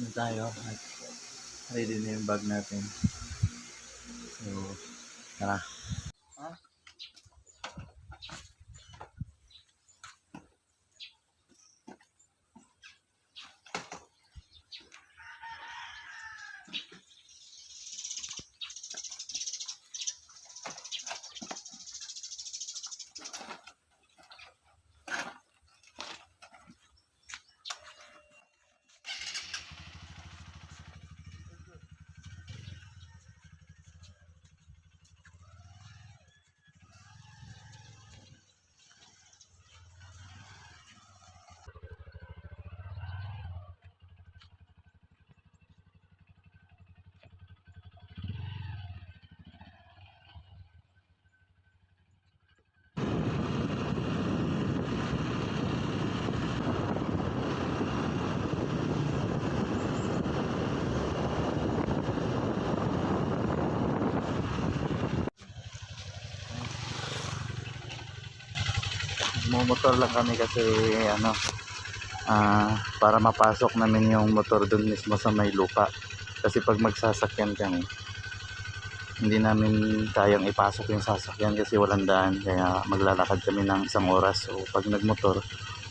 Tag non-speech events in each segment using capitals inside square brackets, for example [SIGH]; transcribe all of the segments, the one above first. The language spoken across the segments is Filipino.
Na tayo at ready na yung bag natin. So, tara. Mumotor lang kami kasi ano ah para mapasok namin yung motor dun mismo sa may lupa. Kasi pag magsasakyan kami hindi namin kayang ipasok yung sasakyan kasi walang daan. Kaya maglalakad kami ng isang oras. So pag nagmotor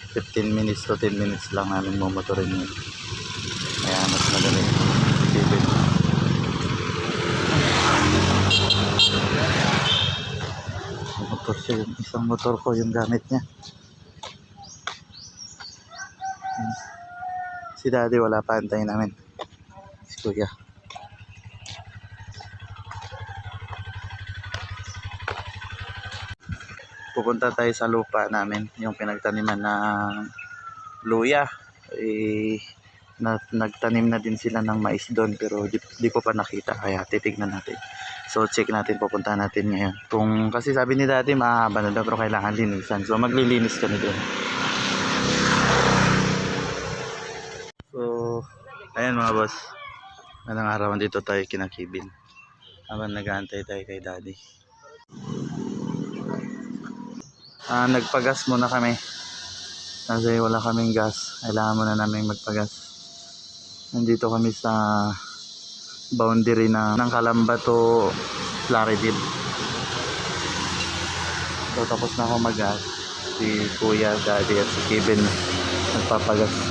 15 minutes to 10 minutes lang namin mumotorin yun kaya mas madali isipin siya yung isang motor ko yung gamit niya. Si daddy wala pa antayin namin. Si kuya. Pupunta tayo sa lupa namin yung pinagtaniman ng luya. Eh, na, nagtanim na din sila ng mais doon pero di, di ko pa nakita. Kaya titignan natin so check natin pupunta natin ngayon kung kasi sabi ni dati mahaba na daw pero kailangan linisan so maglilinis kami doon so ayan mga boss Magandang araw dito tayo kinakibin habang nag-aantay tayo kay daddy Ah, nagpagas muna kami. Kasi wala kaming gas. Kailangan muna namin magpagas. Nandito kami sa boundary na ng Calamba to Plaridel. So tapos na ako mag-gas. Si Kuya, Daddy at si Kevin nagpapagas.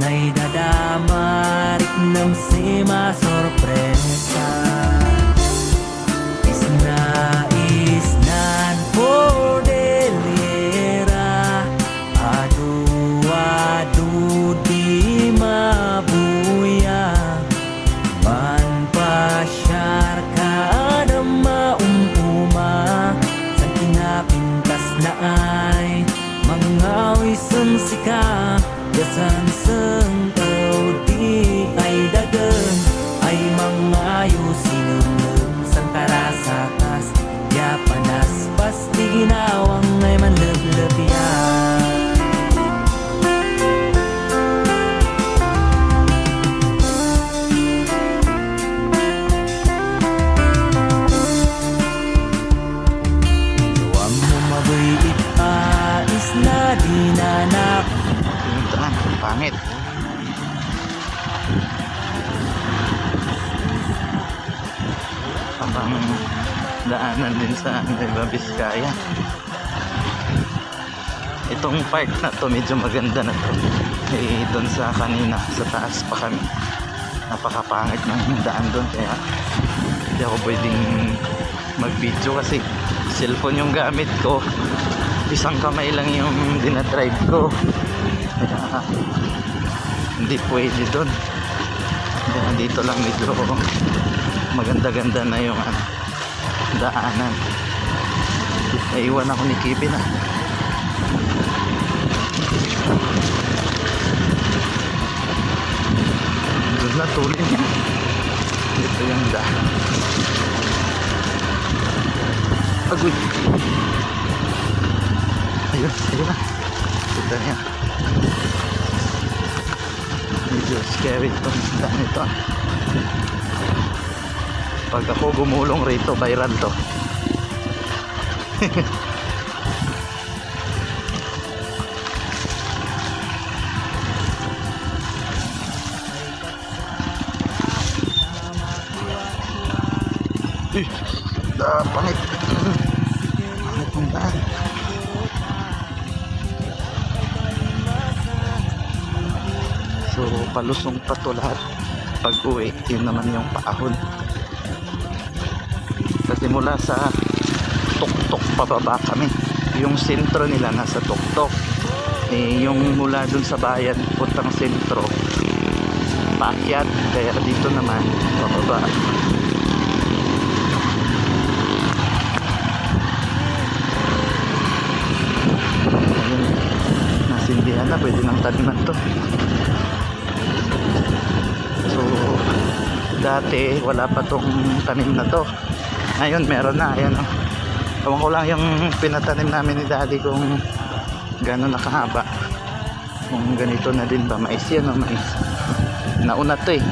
Na'y dadamarik Nam si Itong part na to medyo maganda na to. Eh, doon sa kanina, sa taas pa kami. Napakapangit ng daan doon kaya hindi ako pwedeng mag-video kasi cellphone yung gamit ko. Isang kamay lang yung dinadrive ko. Kaya, hindi pwede doon. Kaya dito lang medyo maganda-ganda na yung ano, daanan. Naiwan ako ni Kipi na. Doon na tuloy niya. Dito yung daan. Agoy. Ayun, ayun na. Kita niya. Medyo scary ito. Daan ito. Pag ako gumulong rito, viral to. Eh, [LAUGHS] pangit. Pangit ng daan. So, palusong pa to lahat. Pag uwi, yun naman yung paahon. Kasi mula sa tuktok pababa kami. Yung sentro nila nasa tuktok. Eh, yung mula dun sa bayan, puntang sentro, paakyat. Kaya dito naman, pababa. Na, pwede nang taniman to. So, dati wala pa tong tanim na to. Ngayon meron na, ayan oh. Ewan ko lang yung pinatanim namin ni daddy kung gano'n nakahaba. Kung ganito na din ba, mais yan o mais. Nauna to eh.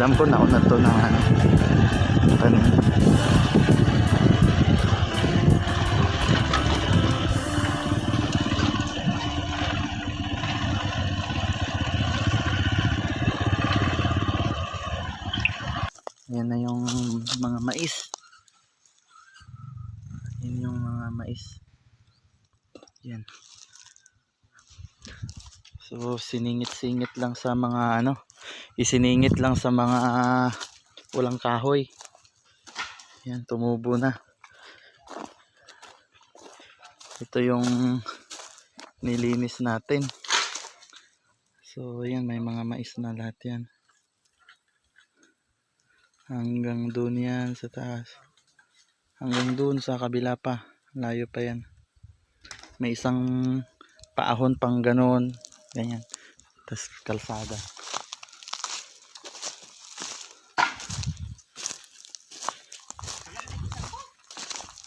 Alam ko nauna to ng ano, tanim. Yan yung mga mais. Yan. So siningit-singit lang sa mga ano, isiningit lang sa mga walang kahoy. Yan tumubo na. Ito yung nilinis natin. So yan may mga mais na lahat yan. Hanggang doon yan sa taas. Hanggang doon sa kabila pa. Layo pa yan. May isang paahon pang ganon. Ganyan. Tapos kalsada.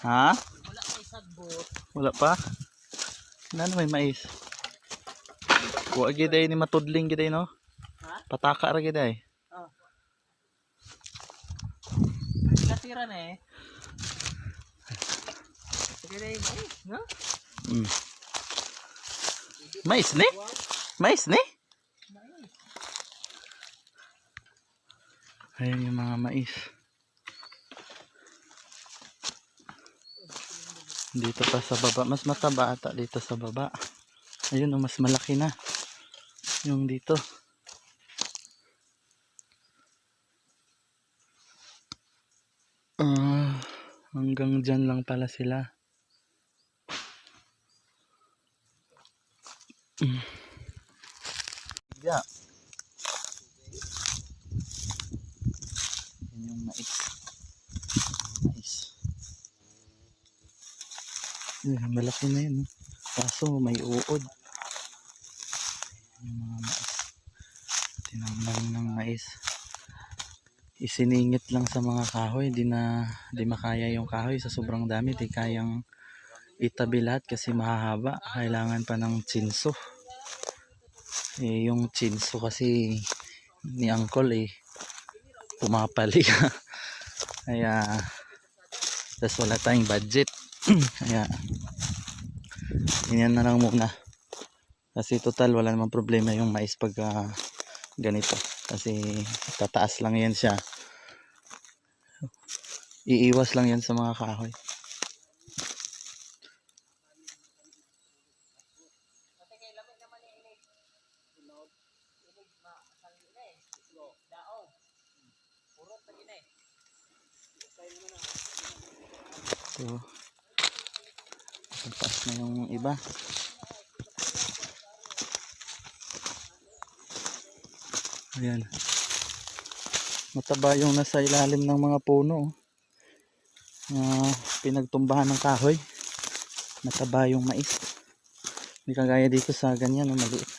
Ha? Wala pa? Ano may mais? Wa giday ni matudling giday no? Ha? Pataka ra giday. Nasira na eh Sige na yung mais, no? Mm. Mais ni? Mais ni? Ayan yung mga mais. Dito pa sa baba. Mas mataba ata dito sa baba. Ayun, oh, mas malaki na. Yung dito. Ah, hanggang dyan lang pala sila. Mm. Yeah. Yan yung mais. Mais. Yan, malaki na yun. Kaso may uod. Yung mga mais. Tinambang ng mais. Isiningit lang sa mga kahoy. Di na di makaya yung kahoy sa sobrang dami. Di kayang itabi lahat kasi mahahaba. Kailangan pa ng chinso. Eh, yung chinso kasi ni uncle eh pumapali [LAUGHS] kaya tas wala tayong budget [CLEARS THROAT] kaya ganyan na lang muna. Kasi total wala namang problema yung mais pag ah, ganito. Kasi tataas lang yan siya. Iiwas lang yan sa mga kahoy ito taas na ayan. Mataba yung nasa ilalim ng mga puno na pinagtumbahan ng kahoy. Mataba yung mais. Hindi kagaya dito sa ganyan maliit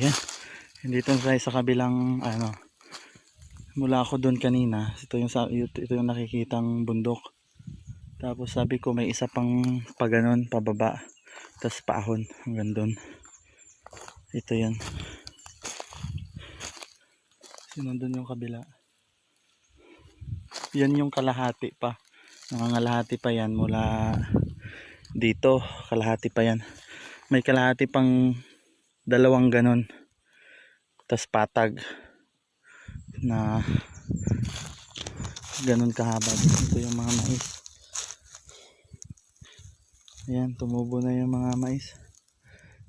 ayan dito tayo sa kabilang ano mula ako doon kanina. Ito yung, sa, ito yung nakikitang bundok. Tapos sabi ko may isa pang paganon pababa. Tapos paahon hanggang doon ito yan sinundon yung kabila. Yan yung kalahati pa. Nangangalahati pa yan mula dito. Kalahati pa yan. May kalahati pang dalawang ganon tas patag na ganon kahaba. Ito yung mga mais. Ayan tumubo na yung mga mais.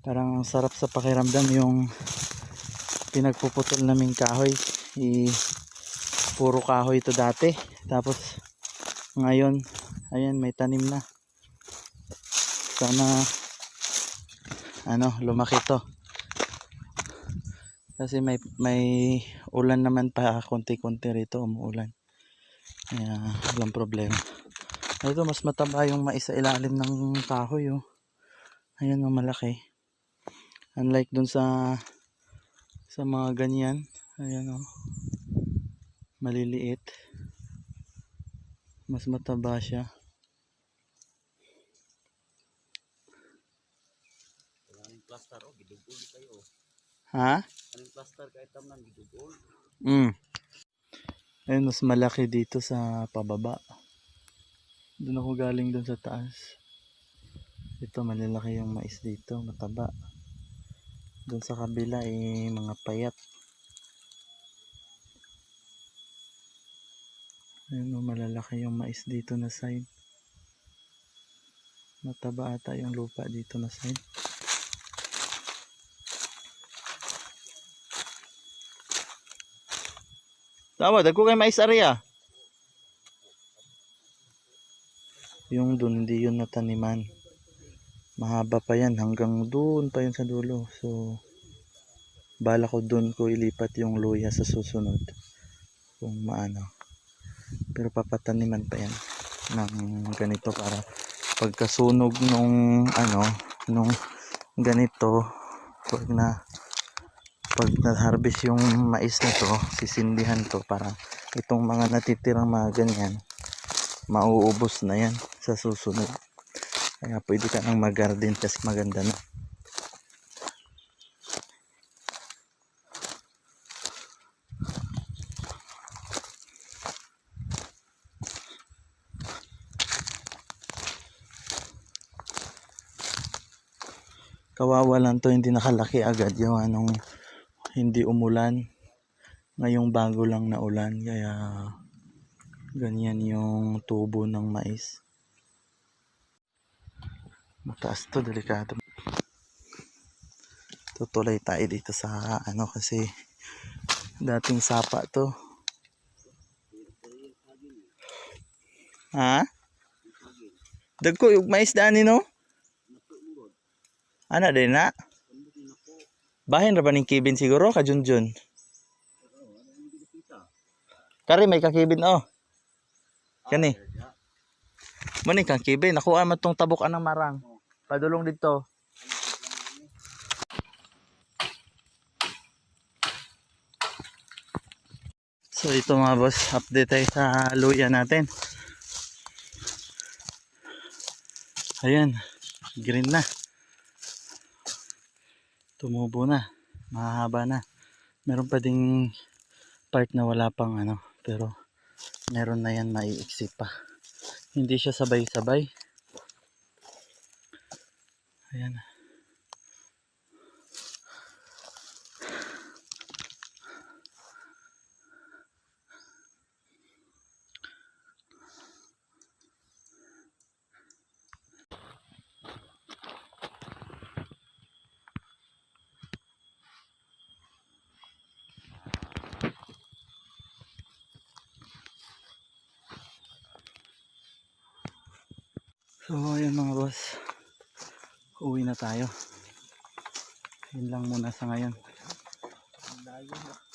Parang ang sarap sa pakiramdam yung pinagpuputol naming kahoy. I puro kahoy ito dati. Tapos ngayon ayan may tanim na. Sana ano lumaki to kasi may may ulan naman pa konti-konti rito umuulan. Kaya walang problema. Ito mas mataba yung mais sa ilalim ng kahoy oh. ayan oh malaki. Unlike dun sa sa mga ganyan. Ayan oh. Maliliit. Mas mataba siya. Oh. Kayo ha? Plaster kahit tamnan gidugol Mm. Ayun, mas malaki dito sa pababa. Doon ako galing doon sa taas. Ito, malalaki yung mais dito, mataba. Doon sa kabila, eh, mga payat. Ayun, oh, malalaki yung mais dito na side. Mataba ata yung lupa dito na side. Tama, dagko kay mais area. Yung dun, hindi yun nataniman. Mahaba pa yan, hanggang doon pa yun sa dulo. So, bala ko doon ko ilipat yung luya sa susunod. Kung maano. Pero papataniman pa yan ng ganito para pagkasunog nung ano, nung ganito, pag na pag na-harvest yung mais na to sisindihan to para itong mga natitirang mga ganyan mauubos na yan sa susunod. Kaya pwede ka nang mag-garden kasi maganda na. Kawawa lang to hindi nakalaki agad yung anong hindi umulan. Ngayong bago lang na ulan, kaya ganyan yung tubo ng mais. Mataas to, delikado. Tutulay tayo dito sa ano kasi dating sapa to. Ha? Dagko yung mais dani no? Ana din na? Bahin ra ba ning kibin siguro ka Junjun? Kari may kakibin oh. Kani. Mo ni kang kibin, nakuha man tong tabok anang marang. Padulong dito. So ito mga boss, update tayo sa luya natin. Ayan, green na. Tumubo na, mahaba na. Meron pa ding part na wala pang ano, pero meron na yan maiiksi pa. Hindi siya sabay-sabay. Ayan. So, ayan mga boss. Uwi na tayo. Yun lang muna sa ngayon. Ajak